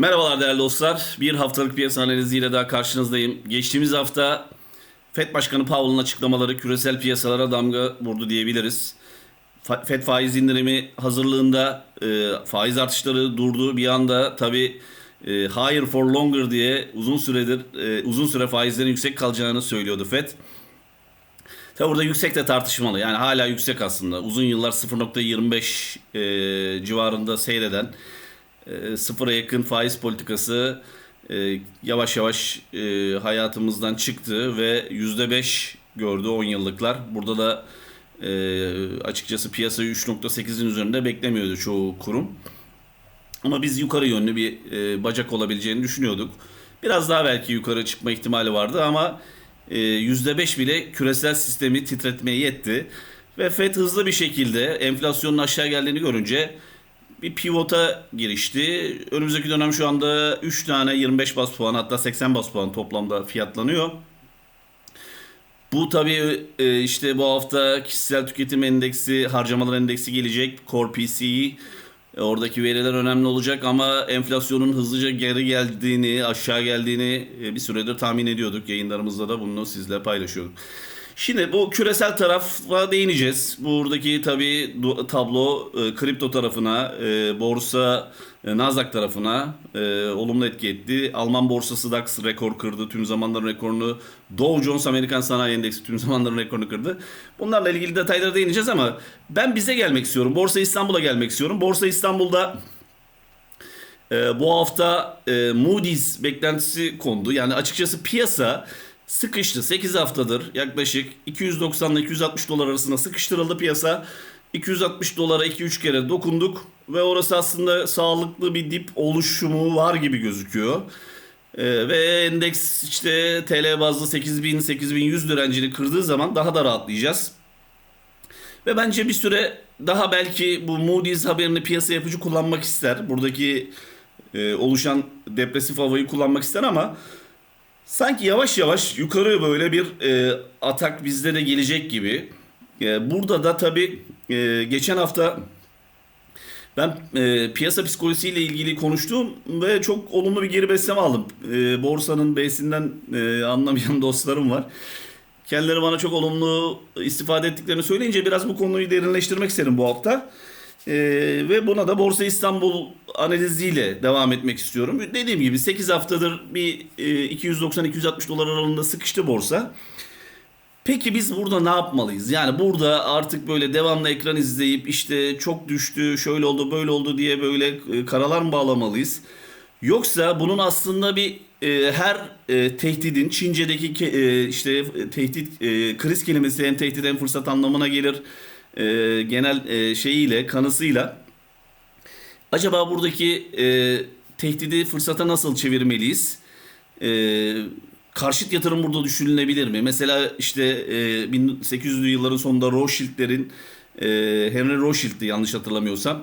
Merhabalar değerli dostlar. Bir haftalık piyasa analiziyle daha karşınızdayım. Geçtiğimiz hafta FED Başkanı Powell'ın açıklamaları küresel piyasalara damga vurdu diyebiliriz. FED faiz indirimi hazırlığında e, faiz artışları durdu. Bir anda tabii e, higher for longer diye uzun süredir e, uzun süre faizlerin yüksek kalacağını söylüyordu FED. Tabi burada yüksek de tartışmalı. Yani hala yüksek aslında. Uzun yıllar 0.25 e, civarında seyreden e, sıfıra yakın faiz politikası e, yavaş yavaş e, hayatımızdan çıktı ve %5 gördü 10 yıllıklar. Burada da e, açıkçası piyasayı 3.8'in üzerinde beklemiyordu çoğu kurum. Ama biz yukarı yönlü bir bacak olabileceğini düşünüyorduk. Biraz daha belki yukarı çıkma ihtimali vardı ama e, %5 bile küresel sistemi titretmeye yetti. Ve FED hızlı bir şekilde enflasyonun aşağı geldiğini görünce bir pivota girişti. Önümüzdeki dönem şu anda 3 tane 25 bas puan hatta 80 bas puan toplamda fiyatlanıyor. Bu tabii e, işte bu hafta kişisel tüketim endeksi, harcamalar endeksi gelecek. Core PCE oradaki veriler önemli olacak ama enflasyonun hızlıca geri geldiğini, aşağı geldiğini e, bir süredir tahmin ediyorduk. Yayınlarımızda da bunu sizle paylaşıyorduk. Şimdi bu küresel tarafa değineceğiz. Buradaki tabii tablo e, kripto tarafına, e, borsa e, Nasdaq tarafına e, olumlu etki etti. Alman borsası DAX rekor kırdı. Tüm zamanların rekorunu. Dow Jones Amerikan Sanayi Endeksi tüm zamanların rekorunu kırdı. Bunlarla ilgili detaylara değineceğiz ama ben bize gelmek istiyorum. Borsa İstanbul'a gelmek istiyorum. Borsa İstanbul'da bu hafta Moody's beklentisi kondu. Yani açıkçası piyasa sıkıştı. 8 haftadır yaklaşık 290 ile 260 dolar arasında sıkıştırıldı piyasa. 260 dolara 2-3 kere dokunduk ve orası aslında sağlıklı bir dip oluşumu var gibi gözüküyor. Ee, ve endeks işte TL bazlı 8000-8100 direncini kırdığı zaman daha da rahatlayacağız. Ve bence bir süre daha belki bu Moody's haberini piyasa yapıcı kullanmak ister. Buradaki e, oluşan depresif havayı kullanmak ister ama sanki yavaş yavaş yukarı böyle bir e, atak bizde de gelecek gibi. E, burada da tabii e, geçen hafta ben e, piyasa psikolojisiyle ilgili konuştum ve çok olumlu bir geri besleme aldım. E, borsanın B'sinden e, anlamayan dostlarım var. Kendileri bana çok olumlu istifade ettiklerini söyleyince biraz bu konuyu derinleştirmek isterim bu hafta. Ee, ve buna da Borsa İstanbul analiziyle devam etmek istiyorum. Dediğim gibi 8 haftadır bir e, 290-260 dolar aralığında sıkıştı borsa. Peki biz burada ne yapmalıyız? Yani burada artık böyle devamlı ekran izleyip işte çok düştü, şöyle oldu, böyle oldu diye böyle e, karalar mı bağlamalıyız? Yoksa bunun aslında bir e, her e, tehdidin Çince'deki e, işte e, tehdit e, kriz kelimesi hem tehdit hem fırsat anlamına gelir. E, genel e, şeyiyle kanısıyla acaba buradaki e, tehdidi fırsata nasıl çevirmeliyiz? E, karşıt yatırım burada düşünülebilir mi? Mesela işte e, 1800'lü yılların sonunda Rothschild'lerin e, Henry Rothschild'di yanlış hatırlamıyorsam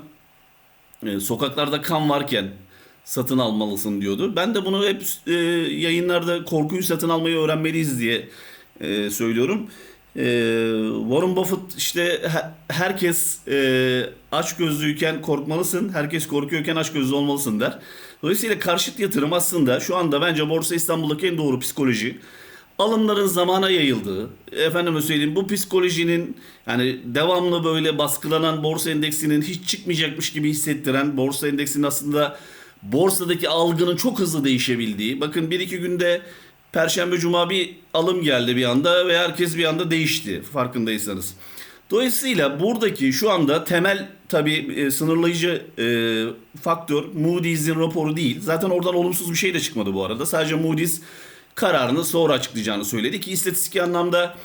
e, sokaklarda kan varken satın almalısın diyordu. Ben de bunu hep e, yayınlarda korkuyu satın almayı öğrenmeliyiz diye e, söylüyorum. E, Warren Buffett işte he- herkes e, aç gözlüyken korkmalısın, herkes korkuyorken aç gözlü olmalısın der. Dolayısıyla karşıt yatırım aslında şu anda bence Borsa İstanbul'daki en doğru psikoloji alımların zamana yayıldığı, efendime söyleyeyim bu psikolojinin yani devamlı böyle baskılanan borsa endeksinin hiç çıkmayacakmış gibi hissettiren borsa endeksinin aslında borsadaki algının çok hızlı değişebildiği. Bakın bir iki günde Perşembe Cuma bir alım geldi bir anda ve herkes bir anda değişti farkındaysanız. Dolayısıyla buradaki şu anda temel tabi e, sınırlayıcı e, faktör Moody's'in raporu değil. Zaten oradan olumsuz bir şey de çıkmadı bu arada. Sadece Moody's kararını sonra açıklayacağını söyledi ki istatistik anlamda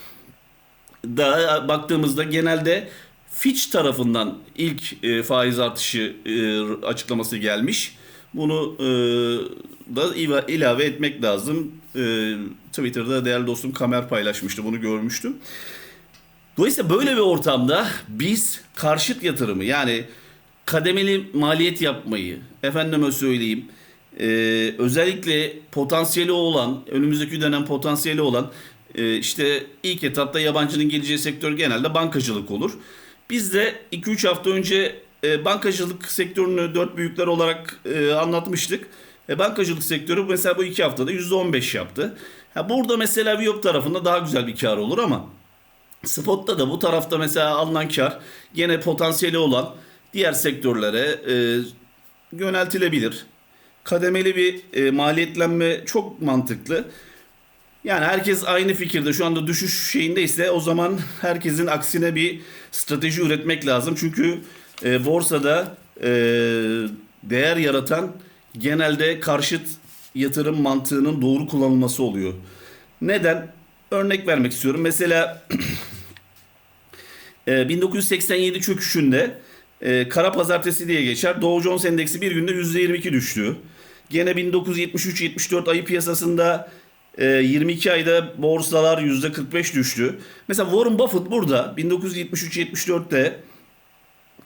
da baktığımızda genelde Fitch tarafından ilk e, faiz artışı e, açıklaması gelmiş. Bunu e, da ilave etmek lazım. E, Twitter'da değerli dostum Kamer paylaşmıştı. Bunu görmüştüm. Dolayısıyla böyle bir ortamda biz karşıt yatırımı yani kademeli maliyet yapmayı efendime söyleyeyim e, özellikle potansiyeli olan önümüzdeki dönem potansiyeli olan e, işte ilk etapta yabancının geleceği sektör genelde bankacılık olur. Biz de 2-3 hafta önce e, bankacılık sektörünü dört büyükler olarak e, anlatmıştık. E, bankacılık sektörü mesela bu iki haftada %15 yaptı. Ha, burada mesela Viyop tarafında daha güzel bir kar olur ama Spot'ta da bu tarafta mesela alınan kar gene potansiyeli olan diğer sektörlere e, yöneltilebilir. Kademeli bir e, maliyetlenme çok mantıklı. Yani herkes aynı fikirde şu anda düşüş şeyindeyse o zaman herkesin aksine bir strateji üretmek lazım. Çünkü e, borsada e, değer yaratan genelde karşıt yatırım mantığının doğru kullanılması oluyor. Neden? Örnek vermek istiyorum. Mesela e, 1987 çöküşünde e, kara pazartesi diye geçer. Dow Jones Endeksi bir günde %22 düştü. Gene 1973-74 ayı piyasasında e, 22 ayda borsalar %45 düştü. Mesela Warren Buffett burada 1973-74'te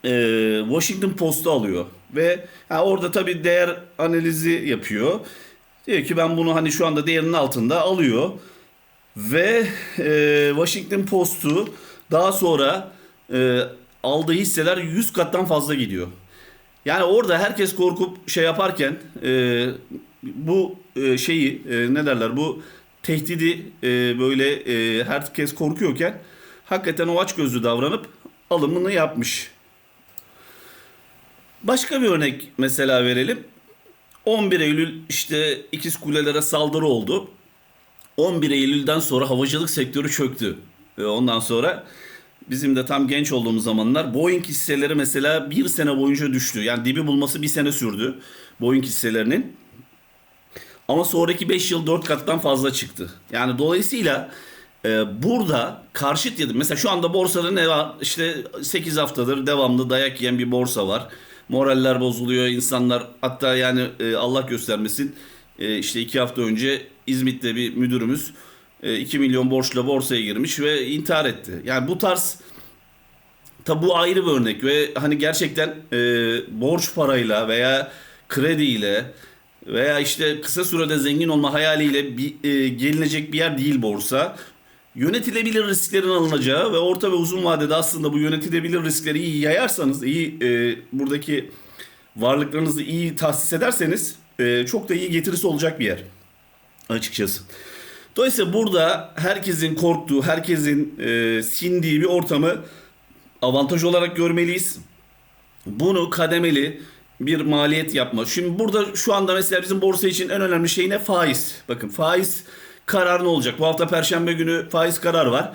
e, Washington Post'u alıyor ve ha, orada tabii değer analizi yapıyor. Diyor ki ben bunu hani şu anda değerinin altında alıyor ve e, Washington Post'u daha sonra e, aldığı hisseler 100 kattan fazla gidiyor. Yani orada herkes korkup şey yaparken e, bu e, şeyi e, ne derler bu tehdidi e, böyle e, herkes korkuyorken hakikaten o açgözlü davranıp alımını yapmış. Başka bir örnek mesela verelim. 11 Eylül işte ikiz kulelere saldırı oldu. 11 Eylül'den sonra havacılık sektörü çöktü. Ve ondan sonra bizim de tam genç olduğumuz zamanlar Boeing hisseleri mesela bir sene boyunca düştü. Yani dibi bulması bir sene sürdü Boeing hisselerinin. Ama sonraki 5 yıl 4 kattan fazla çıktı. Yani dolayısıyla e, burada karşıt yadım. Mesela şu anda borsada ne var? İşte 8 haftadır devamlı dayak yiyen bir borsa var. Moraller bozuluyor insanlar. Hatta yani e, Allah göstermesin e, işte 2 hafta önce İzmit'te bir müdürümüz e, 2 milyon borçla borsaya girmiş ve intihar etti. Yani bu tarz Tabi bu ayrı bir örnek ve hani gerçekten e, borç parayla veya krediyle veya işte kısa sürede zengin olma hayaliyle bir, e, gelinecek bir yer değil borsa. Yönetilebilir risklerin alınacağı ve orta ve uzun vadede aslında bu yönetilebilir riskleri iyi yayarsanız, iyi e, buradaki varlıklarınızı iyi tahsis ederseniz e, çok da iyi getirisi olacak bir yer açıkçası. Dolayısıyla burada herkesin korktuğu, herkesin e, sindiği bir ortamı avantaj olarak görmeliyiz. Bunu kademeli bir maliyet yapma. Şimdi burada şu anda mesela bizim borsa için en önemli şey ne? Faiz. Bakın faiz kararı ne olacak? Bu hafta perşembe günü faiz kararı var.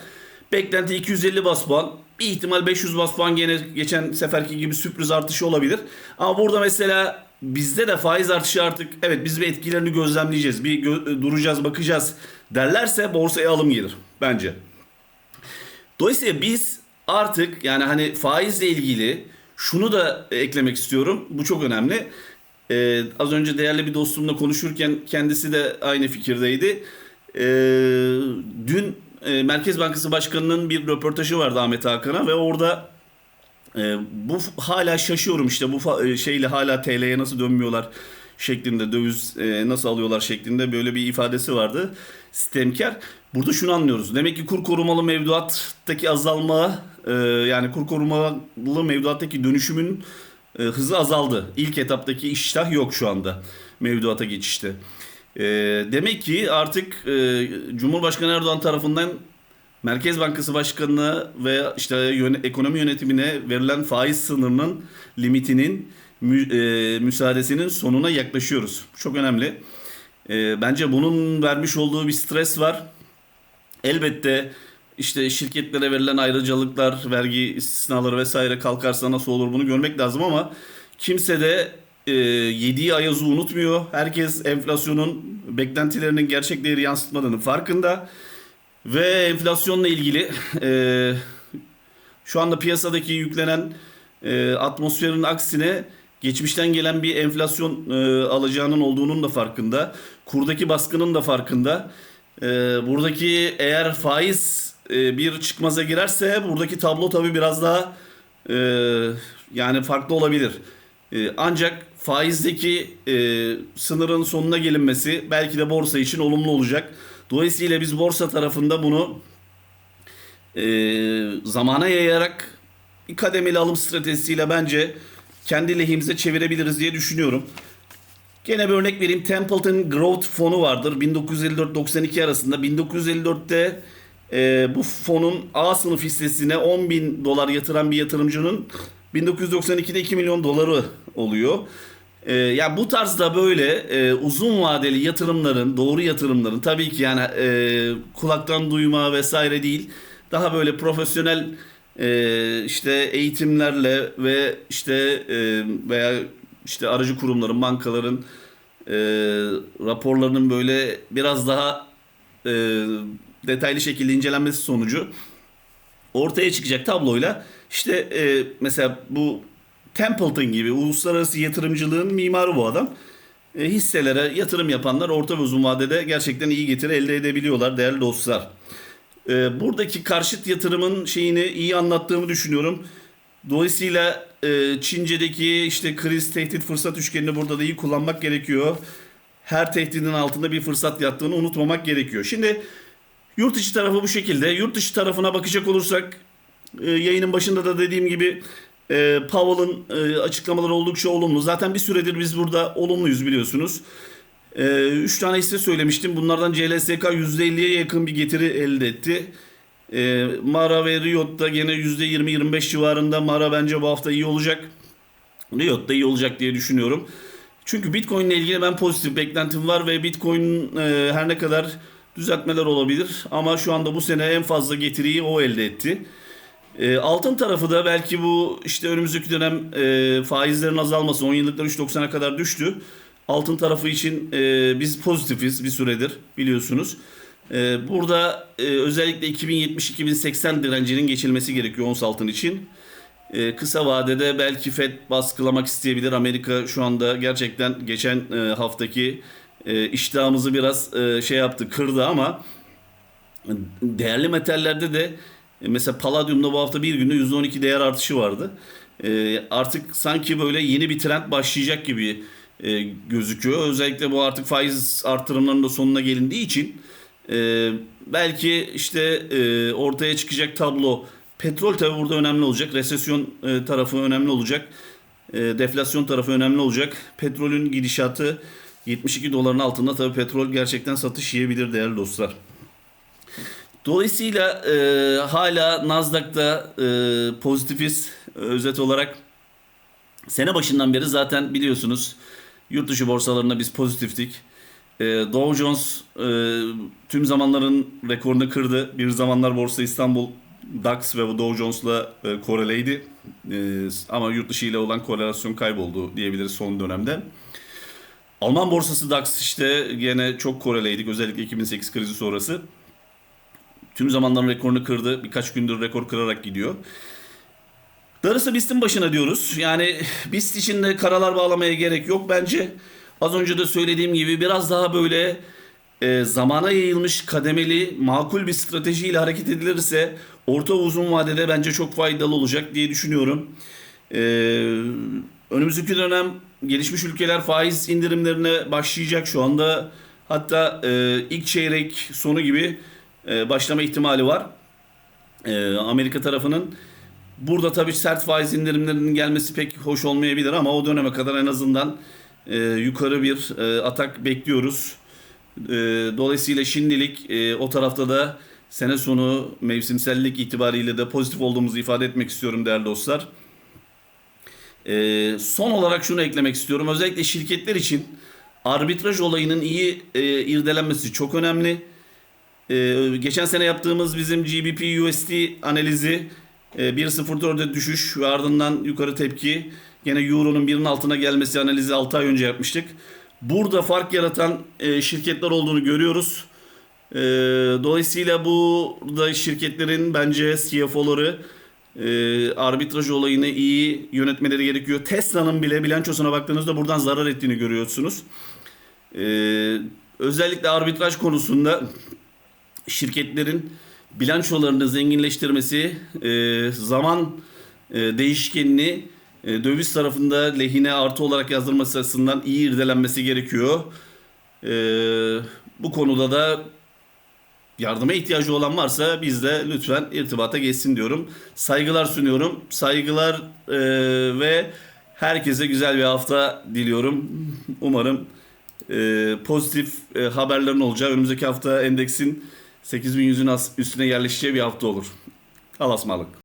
Beklenti 250 bas puan. Bir ihtimal 500 bas puan gene geçen seferki gibi sürpriz artışı olabilir. Ama burada mesela bizde de faiz artışı artık evet biz bir etkilerini gözlemleyeceğiz. Bir gö- duracağız bakacağız derlerse borsaya alım gelir bence. Dolayısıyla biz artık yani hani faizle ilgili şunu da eklemek istiyorum. Bu çok önemli. Ee, az önce değerli bir dostumla konuşurken kendisi de aynı fikirdeydi. Ee, dün e, Merkez Bankası Başkanı'nın bir röportajı vardı Ahmet Hakan'a ve orada e, bu hala şaşıyorum işte bu e, şeyle hala TL'ye nasıl dönmüyorlar şeklinde döviz e, nasıl alıyorlar şeklinde böyle bir ifadesi vardı. Sistemkar. Burada şunu anlıyoruz. Demek ki kur korumalı mevduattaki azalma e, yani kur korumalı mevduattaki dönüşümün e, hızı azaldı. İlk etaptaki iştah yok şu anda mevduata geçişte. E, demek ki artık e, Cumhurbaşkanı Erdoğan tarafından Merkez Bankası Başkanı'na ve işte yöne- ekonomi yönetimine verilen faiz sınırının limitinin mü, e, müsaadesinin sonuna yaklaşıyoruz. Çok önemli. E, bence bunun vermiş olduğu bir stres var. Elbette işte şirketlere verilen ayrıcalıklar, vergi istisnaları vesaire kalkarsa nasıl olur bunu görmek lazım ama kimse de e, yediği ayazı unutmuyor. Herkes enflasyonun beklentilerinin gerçek değeri yansıtmadığını farkında. Ve enflasyonla ilgili e, şu anda piyasadaki yüklenen e, atmosferin aksine geçmişten gelen bir enflasyon e, alacağının olduğunun da farkında. Kurdaki baskının da farkında. E, buradaki eğer faiz e, bir çıkmaza girerse buradaki tablo tabii biraz daha e, yani farklı olabilir. E, ancak faizdeki e, sınırın sonuna gelinmesi belki de borsa için olumlu olacak. Dolayısıyla biz borsa tarafında bunu e, zamana yayarak bir kademeli alım stratejisiyle bence kendi lehimize çevirebiliriz diye düşünüyorum. Gene bir örnek vereyim. Templeton Growth fonu vardır. 1954-92 arasında. 1954'te e, bu fonun A sınıf hissesine 10 bin dolar yatıran bir yatırımcının 1992'de 2 milyon doları oluyor. E, yani bu tarzda böyle e, uzun vadeli yatırımların, doğru yatırımların tabii ki yani e, kulaktan duyma vesaire değil. Daha böyle profesyonel e, işte eğitimlerle ve işte e, veya işte aracı kurumların, bankaların e, raporlarının böyle biraz daha e, detaylı şekilde incelenmesi sonucu ortaya çıkacak tabloyla işte e, mesela bu Templeton gibi uluslararası yatırımcılığın mimarı bu adam. E, hisselere yatırım yapanlar orta ve uzun vadede gerçekten iyi getiri elde edebiliyorlar değerli dostlar. E, buradaki karşıt yatırımın şeyini iyi anlattığımı düşünüyorum. Dolayısıyla e, Çince'deki işte kriz, tehdit, fırsat üçgenini burada da iyi kullanmak gerekiyor. Her tehdidin altında bir fırsat yattığını unutmamak gerekiyor. Şimdi yurt içi tarafı bu şekilde. Yurt dışı tarafına bakacak olursak e, yayının başında da dediğim gibi e, Powell'ın e, açıklamaları oldukça olumlu. Zaten bir süredir biz burada olumluyuz biliyorsunuz. E, üç tane hisse söylemiştim. Bunlardan CLSK %50'ye yakın bir getiri elde etti. E, Mara ve Riot'ta gene %20-25 civarında. Mara bence bu hafta iyi olacak. Riot da iyi olacak diye düşünüyorum. Çünkü Bitcoin ile ilgili ben pozitif beklentim var ve Bitcoin e, her ne kadar düzeltmeler olabilir ama şu anda bu sene en fazla getiriyi o elde etti. E, altın tarafı da belki bu işte önümüzdeki dönem e, faizlerin azalması 10 yıllıklar 3.90'a kadar düştü. Altın tarafı için e, biz pozitifiz bir süredir biliyorsunuz. E, burada e, özellikle 2070-2080 direncinin geçilmesi gerekiyor ons altın için. E, kısa vadede belki Fed baskılamak isteyebilir. Amerika şu anda gerçekten geçen e, haftaki e, iştahımızı biraz e, şey yaptı, kırdı ama değerli metallerde de mesela paladyumda bu hafta bir günde %12 değer artışı vardı. E, artık sanki böyle yeni bir trend başlayacak gibi e, gözüküyor. Özellikle bu artık faiz artırımlarının da sonuna gelindiği için e, belki işte e, ortaya çıkacak tablo petrol tabi burada önemli olacak. Resesyon e, tarafı önemli olacak. E, deflasyon tarafı önemli olacak. Petrolün gidişatı 72 doların altında tabi petrol gerçekten satış yiyebilir değerli dostlar. Dolayısıyla e, hala Nasdaq'ta e, pozitifiz özet olarak. Sene başından beri zaten biliyorsunuz yurt dışı borsalarında biz pozitiftik. E, Dow Jones e, tüm zamanların rekorunu kırdı. Bir zamanlar Borsa İstanbul DAX ve Dow Jones'la e, koreleydi. E, ama yurt dışı ile olan korelasyon kayboldu diyebiliriz son dönemde. Alman borsası DAX işte gene çok koreleydik özellikle 2008 krizi sonrası. Tüm zamanların rekorunu kırdı. Birkaç gündür rekor kırarak gidiyor. Darısı BIST'in başına diyoruz. Yani BIST için de karalar bağlamaya gerek yok bence. Az önce de söylediğim gibi biraz daha böyle e, zamana yayılmış kademeli makul bir stratejiyle hareket edilirse orta uzun vadede bence çok faydalı olacak diye düşünüyorum. E, önümüzdeki dönem gelişmiş ülkeler faiz indirimlerine başlayacak şu anda. Hatta e, ilk çeyrek sonu gibi e, başlama ihtimali var. E, Amerika tarafının. Burada tabii sert faiz indirimlerinin gelmesi pek hoş olmayabilir ama o döneme kadar en azından e, yukarı bir e, atak bekliyoruz. E, dolayısıyla şimdilik e, o tarafta da sene sonu mevsimsellik itibariyle de pozitif olduğumuzu ifade etmek istiyorum değerli dostlar. Son olarak şunu eklemek istiyorum. Özellikle şirketler için arbitraj olayının iyi irdelenmesi çok önemli. E, geçen sene yaptığımız bizim GBP USD analizi e, 1.04'e düşüş ve ardından yukarı tepki. Gene Euro'nun birinin altına gelmesi analizi 6 ay önce yapmıştık. Burada fark yaratan e, şirketler olduğunu görüyoruz. E, dolayısıyla burada şirketlerin bence CFO'ları e, arbitraj olayını iyi yönetmeleri gerekiyor. Tesla'nın bile bilançosuna baktığınızda buradan zarar ettiğini görüyorsunuz. E, özellikle arbitraj konusunda şirketlerin bilançolarını zenginleştirmesi, e, zaman e, değişkenini e, döviz tarafında lehine artı olarak yazdırması açısından iyi irdelenmesi gerekiyor. E, bu konuda da yardıma ihtiyacı olan varsa bizle lütfen irtibata geçsin diyorum. Saygılar sunuyorum. Saygılar e, ve Herkese güzel bir hafta diliyorum. Umarım e, pozitif e, haberlerin olacağı önümüzdeki hafta endeksin 8100'ün as- üstüne yerleşeceği bir hafta olur. Allah'a ısmarladık.